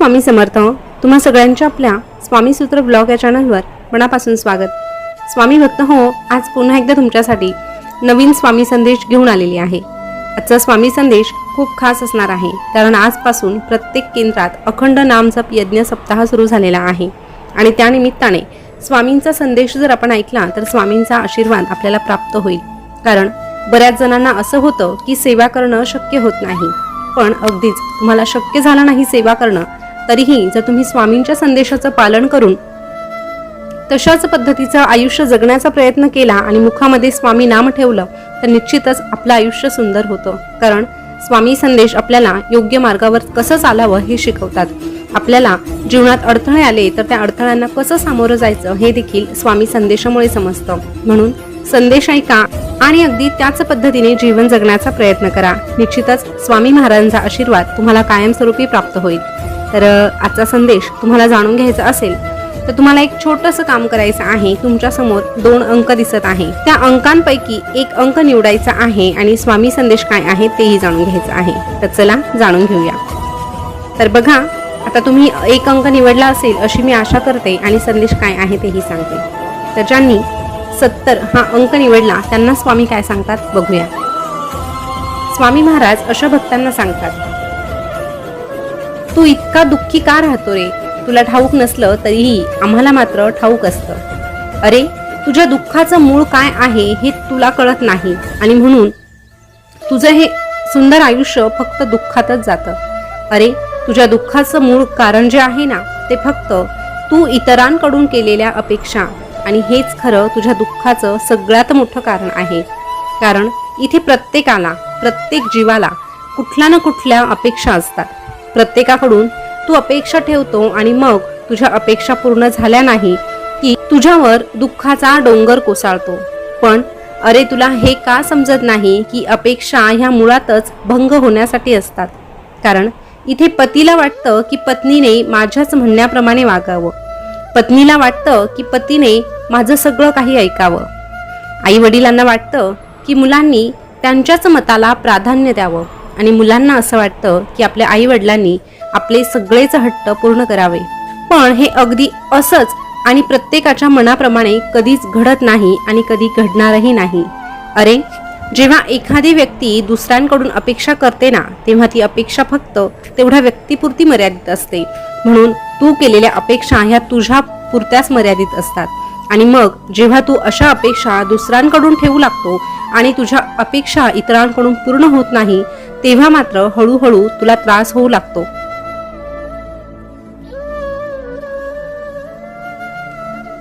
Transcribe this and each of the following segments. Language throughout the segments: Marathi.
स्वामी समर्थ हो. तुम्हा सगळ्यांच्या आपल्या स्वामी सूत्र ब्लॉग या चॅनलवर मनापासून स्वागत. स्वामी भक्त हो आज पुन्हा एकदा तुमच्यासाठी नवीन स्वामी संदेश घेऊन आलेली आहे. आजचा स्वामी संदेश खूप खास असणार आहे कारण आजपासून प्रत्येक केंद्रात अखंड नामजप यज्ञ सप्ताह सुरू झालेला आहे. आणि त्यानिमित्ताने स्वामींचा संदेश जर आपण ऐकला तर स्वामींचा आशीर्वाद आपल्याला प्राप्त होईल. कारण बऱ्याच जणांना असं होतं की सेवा करणं शक्य होत नाही. पण अगदीच तुम्हाला शक्य झालं नाही सेवा करणं तरीही जर तुम्ही स्वामींच्या संदेशाचं पालन करून तशाच पद्धतीचं आयुष्य जगण्याचा प्रयत्न केला आणि मुखामध्ये स्वामी नाम ठेवलं तर निश्चितच आपलं आयुष्य सुंदर होतं. कारण स्वामी संदेश आपल्याला योग्य मार्गावर कसं चालावं हे शिकवतात. आपल्याला जीवनात अडथळे आले तर त्या अडथळ्यांना कसं सामोरं जायचं हे देखील स्वामी संदेशामुळे समजतं. म्हणून संदेश ऐका आणि अगदी त्याच पद्धतीने जीवन जगण्याचा प्रयत्न करा. निश्चितच स्वामी महाराजांचा आशीर्वाद तुम्हाला कायमस्वरूपी प्राप्त होईल. तर आजचा संदेश तुम्हाला जाणून घ्यायचा असेल तर तुम्हाला एक छोटंसं काम करायचं आहे. तुमच्यासमोर दोन अंक दिसत आहे. त्या अंकांपैकी एक अंक निवडायचा आहे आणि स्वामी संदेश काय आहे तेही जाणून घ्यायचं आहे. तर चला जाणून घेऊया. तर बघा आता तुम्ही एक अंक निवडला असेल अशी मी आशा करते आणि संदेश काय आहे तेही सांगते. तर ज्यांनी सत्तर हा अंक निवडला त्यांना स्वामी काय सांगतात? बघूया. स्वामी महाराज अशा भक्तांना सांगतात तू इतका दुःखी का राहतो रे? तुला ठाऊक नसलं तरीही आम्हाला मात्र ठाऊक असतं. अरे तुझ्या दुःखाचं मूळ काय आहे हे तुला कळत नाही. आणि म्हणून तुझं हे सुंदर आयुष्य फक्त दुःखातच जातं. अरे तुझ्या दुःखाचं मूळ कारण जे आहे ना ते फक्त तू इतरांकडून केलेल्या अपेक्षा. आणि हेच खरं तुझ्या दुःखाचं सगळ्यात मोठं कारण आहे. कारण इथे प्रत्येकाला प्रत्येक जीवाला कुठल्या ना कुठल्या अपेक्षा असतात. प्रत्येकाकडून तू अपेक्षा ठेवतो आणि मग तुझ्या अपेक्षा पूर्ण झाल्या नाही की तुझ्यावर दुःखाचा डोंगर कोसळतो. पण अरे तुला हे का समजत नाही की अपेक्षा ह्या मुळातच भंग होण्यासाठी असतात? कारण इथे पतीला वाटतं की पत्नीने माझ्याच म्हणण्याप्रमाणे वागावं. पत्नीला वाटतं की पतीने माझं सगळं काही ऐकावं. आई वडिलांना वाटतं की मुलांनी त्यांच्याच मताला प्राधान्य द्यावं. आणि मुलांना असं वाटतं की आपल्या आई वडिलांनी आपले सगळेच हट्ट पूर्ण करावे. पण हे अगदी असंच आणि प्रत्येकाच्या मनाप्रमाणे कधीच घडत नाही आणि कधी घडणारही नाही. अरे जेव्हा एखादी व्यक्ती दुसऱ्यांकडून अपेक्षा करते ना तेव्हा ती अपेक्षा फक्त तेवढ्या व्यक्तीपुरती मर्यादित असते. म्हणून तू केलेल्या अपेक्षा ह्या तुझ्या पुरत्याच मर्यादित असतात. आणि मग जेव्हा तू अशा अपेक्षा दुसऱ्यांकडून ठेवू लागतो आणि तुझ्या अपेक्षा इतरांकडून पूर्ण होत नाही तेव्हा मात्र हळूहळू तुला त्रास होऊ लागतो.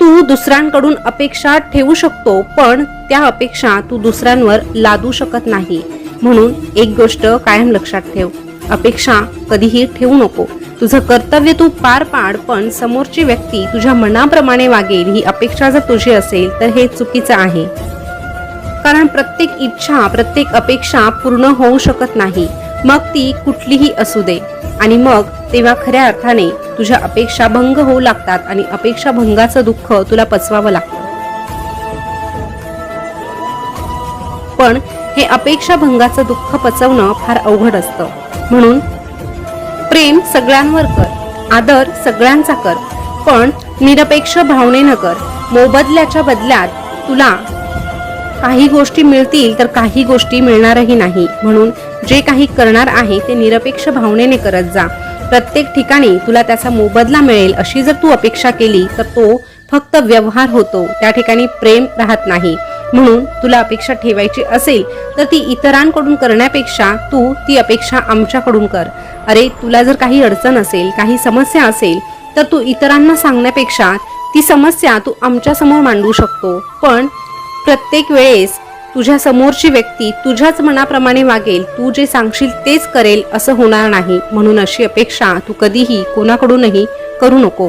तू दुसऱ्यांकडून अपेक्षा ठेवू शकतो पण त्या अपेक्षा तू दुसऱ्यांवर लादू शकत नाही. म्हणून एक गोष्ट कायम लक्षात ठेव. अपेक्षा कधीही ठेवू नको. तुझं कर्तव्य तू पार पाड पण समोरची व्यक्ती तुझ्या मनाप्रमाणे वागेल. ही अपेक्षा जर तुझी असेल तर हे चुकीचं आहे. कारण प्रत्येक इच्छा प्रत्येक अपेक्षा पूर्ण होऊ शकत नाही. मग ती कुठलीही असू दे. आणि मग तेव्हा खऱ्या अर्थाने तुझ्या अपेक्षा भंग होऊ लागतात आणि अपेक्षा भंगाचं दुःख तुला पचवावं लागतं. पण हे अपेक्षा भंगाचं दुःख पचवणं फार अवघड असतं. म्हणून प्रेम सगळ्यांवर कर आदर सगळ्यांचा कर पण निरपेक्ष भावनेनं कर. मोबदल्याच्या बदल्यात तुला काही गोष्टी मिळतील तर काही गोष्टी मिळणारही नाही. म्हणून जे काही करणार आहे ते निरपेक्ष भावनेने करत जा. प्रत्येक ठिकाणी तुला त्याचा मोबदला मिळेल अशी जर तू अपेक्षा केली तर तो फक्त व्यवहार होतो. त्या ठिकाणी प्रेम राहत नाही. म्हणून तुला अपेक्षा ठेवायची असेल तर ती इतरांकडून करण्यापेक्षा तू ती अपेक्षा आमच्याकडून कर. अरे तुला जर काही अडचण असेल काही समस्या असेल तर तू इतरांना सांगण्यापेक्षा ती समस्या तू आमच्यासमोर मांडू शकतो. पण प्रत्येक वेळेस तुझ्या समोरची व्यक्ती तुझ्याच मनाप्रमाणे वागेल तू जे सांगशील तेच करेल असं होणार नाही. म्हणून अशी अपेक्षा तू कधीही कोणाकडूनही करू नको.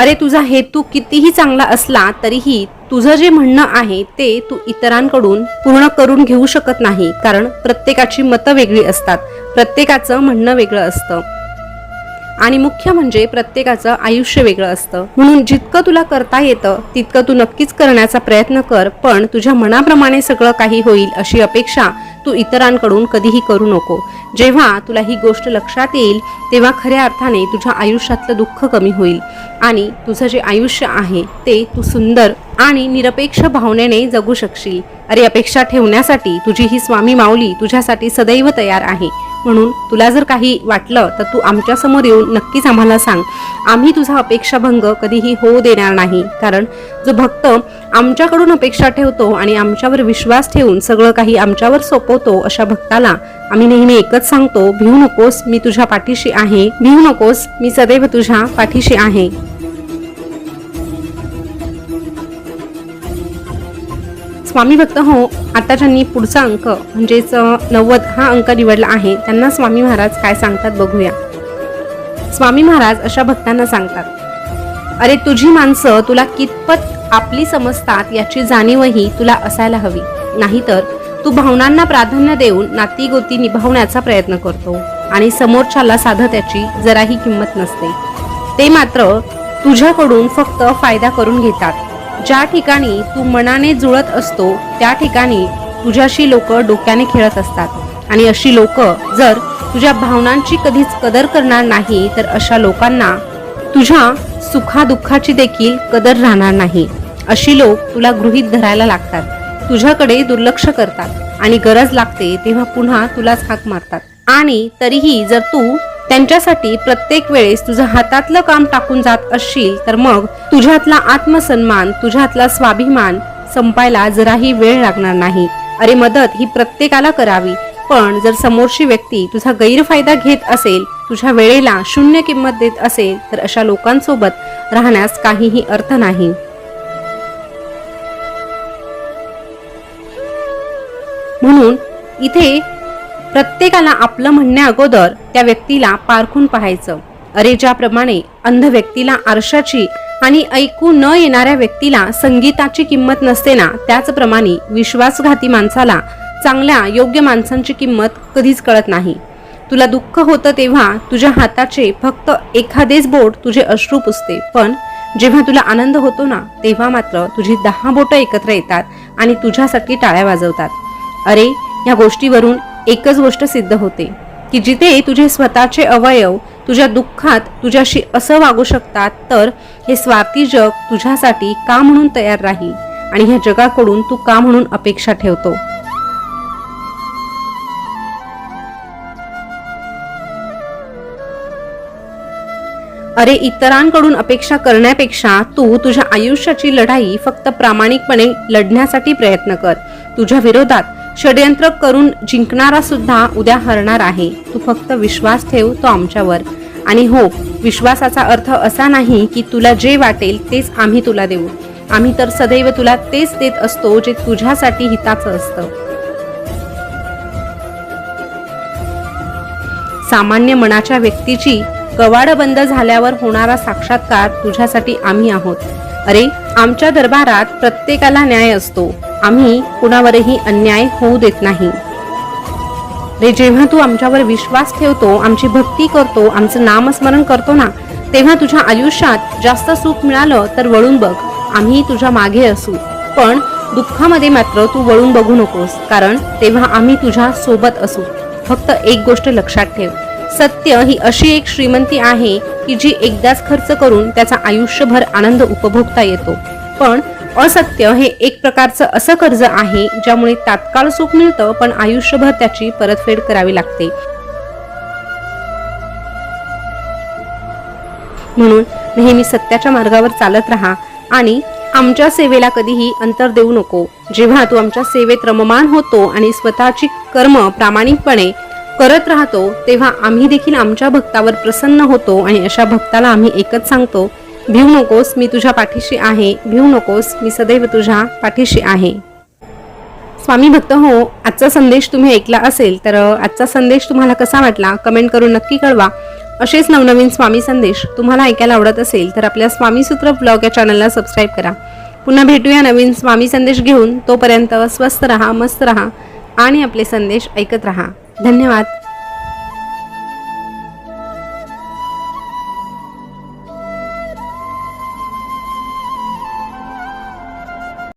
अरे तुझा हेतू कितीही चांगला असला तरीही तुझं जे म्हणणं आहे ते तू इतरांकडून पूर्ण करून घेऊ शकत नाही कारण प्रत्येकाची मतं वेगळी असतात. प्रत्येकाचं म्हणणं वेगळं असतं. आणि मुख्य म्हणजे प्रत्येकाचं आयुष्य वेगळं असतं. म्हणून जितकं तुला करता येतं तितकं तू नक्कीच करण्याचा प्रयत्न कर पण तुझ्या मनाप्रमाणे सगळं काही होईल अशी अपेक्षा तू इतरांकडून कधीही करू नको. जेव्हा तुला ही गोष्ट लक्षात येईल तेव्हा खऱ्या अर्थाने तुझ्या आयुष्यातलं दुःख कमी होईल. आणि तुझं जे आयुष्य आहे ते तू सुंदर आणि निरपेक्ष भावनेने जगू शकशील. अरे अपेक्षा ठेवण्यासाठी तुझी ही स्वामी माऊली तुझ्यासाठी सदैव तयार आहे. म्हणून तुला जर काही वाटलं तर तू आमच्यासमोर येऊन नक्कीच आम्हाला सांग. आम्ही तुझा अपेक्षाभंग कधीही होऊ देणार नाही. कारण जो भक्त आमच्याकडून अपेक्षा ठेवतो आणि आमच्यावर विश्वास ठेवून सगळं काही आमच्यावर सोपवतो अशा भक्ताला आम्ही नेहमी एकच सांगतो भिवू नकोस मी तुझ्या पाठीशी आहे. भिवू नकोस मी सदैव तुझ्या पाठीशी आहे. स्वामी भक्त हो आता ज्यांनी पुढचा अंक म्हणजेच नव्वद हा अंक निवडला आहे त्यांना स्वामी महाराज काय सांगतात बघूया. स्वामी महाराज अशा भक्तांना सांगतात अरे तुझी माणसं तुला कितपत आपली समजतात याची जाणीवही तुला असायला हवी. नाहीतर तू भावनांना प्राधान्य देऊन नाती गोती निभावण्याचा प्रयत्न करतो आणि समोरच्याला साधं त्याची जराही किंमत नसते. ते मात्र तुझ्याकडून फक्त फायदा करून घेतात. ज्या ठिकाणी तू मनाने जुळत असतो त्या ठिकाणी तुझ्याशी लोक डोक्याने खेळत असतात. आणि अशी लोक जर तुझ्या भावनांची कधीच कदर करणार नाही तर अशा लोकांना तुझ्या सुखादुःखाची देखील कदर राहणार नाही. अशी लोक तुला गृहीत धरायला लागतात. तुझ्याकडे दुर्लक्ष करतात. आणि गरज लागते तेव्हा पुन्हा तुलाच हाक मारतात. आणि तरीही जर तू त्यांच्यासाठी प्रत्येक वेळेस तुझं हातातलं काम टाकून जात असशील तर मग तुझ्यातला आत्मसन्मान तुझ्यातला स्वाभिमान संपायला जराही वेळ लागणार नाही. अरे मदत ही प्रत्येकाला करावी पण जर समोरची व्यक्ती तुझा गैरफायदा घेत असेल तुझ्या वेळेला शून्य किंमत देत असेल तर अशा लोकांसोबत राहण्यास काहीही अर्थ नाही. म्हणून इथे प्रत्येकाला आपलं म्हणण्या अगोदर त्या व्यक्तीला पारखून पाहायचं. अरे ज्याप्रमाणे अंध व्यक्तीला आरशाची आणि ऐकू न येणाऱ्या व्यक्तीला संगीताची किंमत नसते ना त्याचप्रमाणे विश्वासघाती माणसाला चांगल्या योग्य माणसांची किंमत कधीच कळत नाही. तुला दुःख होतं तेव्हा तुझ्या हाताचे फक्त एखादेच बोट तुझे अश्रू पुसते. पण जेव्हा तुला आनंद होतो ना तेव्हा मात्र तुझी दहा बोटं एकत्र येतात आणि तुझ्यासाठी टाळ्या वाजवतात. अरे या गोष्टीवरून एकच गोष्ट सिद्ध होते की जिथे तुझे स्वतःचे अवयव तुझ्या दुःखात तुझ्याशी असं वागू शकतात तर हे स्वार्थी जग तुझ्यासाठी का म्हणून तयार राहील आणि ह्या जगाकडून तू का म्हणून अपेक्षा ठेवतो? अरे इतरांकडून अपेक्षा करण्यापेक्षा तू तुझ्या आयुष्याची लढाई फक्त प्रामाणिकपणे लढण्यासाठी प्रयत्न कर. तुझ्या विरोधात षडयंत्र करून जिंकणारा सुद्धा उद्या हरणार आहे. तू फक्त विश्वास ठेव तो आमच्यावर. आणि हो विश्वासाचा अर्थ असा नाही की तुला जे वाटेल तेच आम्ही तुला देऊ. आम्ही तर सदैव तुला तेच देत असतो जे तुझ्यासाठी हिताचं असतं. सामान्य मनाच्या व्यक्तीची कवाड बंद झाल्यावर होणारा साक्षात्कार तुझ्यासाठी आम्ही आहोत. अरे आमच्या दरबारात प्रत्येकाला न्याय असतो. आम्ही कुणावरही अन्याय होऊ देत नाही. रे जेव्हा तू आमच्यावर विश्वास ठेवतो आमची भक्ती करतो आमचं नामस्मरण करतो ना तेव्हा तुझ्या आयुष्यात जास्त सुख मिळालं तर वळून बघ आम्ही तुझ्या मागे असू. पण दुःखामध्ये मात्र तू वळून बघू नकोस कारण तेव्हा आम्ही तुझ्या सोबत असू. फक्त एक गोष्ट लक्षात ठेव. सत्य ही अशी एक श्रीमंती आहे की जी एकदाच खर्च करून त्याचा आयुष्यभर आनंद उपभोगता येतो. पण असत्य हे एक प्रकारचं असं कर्ज आहे ज्यामुळे तात्काळ सुख मिळतं पण आयुष्यभर त्याची परतफेड करावी लागते. म्हणून नेहमी सत्याच्या मार्गावर चालत राहा आणि आमच्या सेवेला कधीही अंतर देऊ नको. जेव्हा तू आमच्या सेवेत रममान होतो आणि स्वतःची कर्म प्रामाणिकपणे करत राहतो तेव्हा आम्ही देखील आमच्या भक्तावर प्रसन्न होतो आणि अशा भक्ताला आम्ही एकच सांगतो भिऊ नकोस मी तुझ्या पाठीशी आहे. भिऊ नकोस मी सदैव तुझ्या पाठीशी आहे. स्वामी भक्त हो आजचा संदेश तुम्ही ऐकला असेल तर आजचा संदेश तुम्हाला कसा वाटला? कमेंट करून नक्की कळवा. असेच नवनवीन स्वामी संदेश तुम्हाला ऐकायला आवडत असेल तर आपल्या स्वामीसूत्र ब्लॉग या चॅनलला सबस्क्राईब करा. पुन्हा भेटूया नवीन स्वामी संदेश घेऊन. तोपर्यंत स्वस्थ रहा मस्त रहा आणि आपले संदेश ऐकत रहा. धन्यवाद.